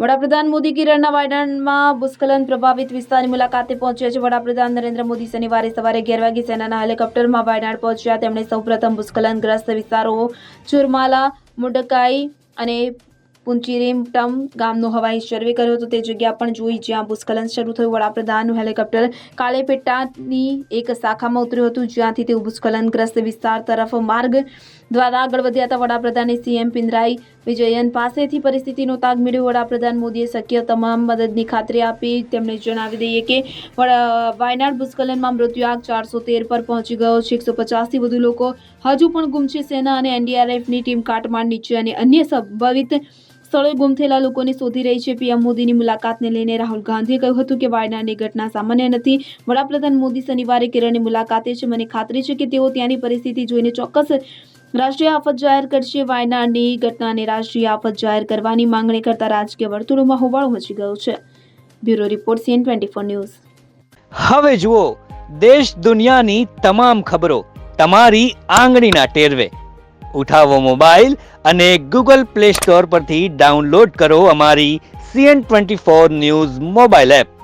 વડાપ્રધાન મોદી કિરણના વાયનાડમાં ભૂસ્ખલન પ્રભાવિત વિસ્તારની મુલાકાતે પહોંચ્યા છે. વડાપ્રધાન નરેન્દ્ર મોદી શનિવારે સવારે અગિયાર વાગે સેનાના હેલિકોપ્ટરમાં વાયનાડ પહોંચ્યા. તેમણે સૌપ્રથમ ભૂસ્ખલનગ્રસ્ત વિસ્તારો ચુરમાલા, મુડકાઈ અને પુંચીરેમટમ ગામનો હવાઈ સર્વે કર્યો હતો. તે જગ્યા પણ જોઈ જ્યાં ભૂસ્ખલન શરૂ થયું. વડાપ્રધાનનું હેલિકોપ્ટર કાળેપેટાની એક શાખામાં ઉતર્યું હતું. જ્યાંથી તેઓ ભૂસ્ખલનગ્રસ્ત વિસ્તાર તરફ માર્ગ દ્વારા આગળ વધ્યા હતા વડાપ્રધાને સીએમ પિનરાઈ વિજયન પાસેથી પરિસ્થિતિનો તાગ મેળવ્યો. વડાપ્રધાન મોદીએ શક્ય તમામ મદદની ખાતરી આપી. તેમણે જણાવી દઈએ કે વાયનાડ ભૂસ્ખલનમાં મૃત્યુઆંક ચારસો તેર પર પહોંચી ગયો. છે એકસો પચાસથી વધુ લોકો હજુ પણ ગુમ છે. સેના અને એનડીઆરએફની ટીમ કાટમાળ નીચે અને અન્ય સંભવિત સ્થળોએ ગુમ થયેલા લોકોને શોધી રહી છે. પીએમ મોદીની મુલાકાતને લઈને રાહુલ ગાંધીએ કહ્યું હતું કે, વાયનાડની ઘટના સામાન્ય નથી. વડાપ્રધાન મોદી શનિવારે કેરળની મુલાકાતે છે. મને ખાતરી છે કે તેઓ ત્યાંની પરિસ્થિતિ જોઈને ચોક્કસ રાષ્ટ્રીય આફત જાહેર કરશે. વાયનાડની ઘટનાને રાષ્ટ્રીય આફત જાહેર કરવાની માંગણી કરતા રાજકીય વર્તુળોમાં હોબાળો મચી ગયો છે. Bureau report CN twenty four news. હવે જુઓ, દેશ દુનિયાની તમામ ખબરો તમારી આંગળીના ટેરવે. ઉઠાવો મોબાઈલ અને ગૂગલ પ્લે સ્ટોર પરથી ડાઉનલોડ કરો અમારી CN twenty four news mobile app.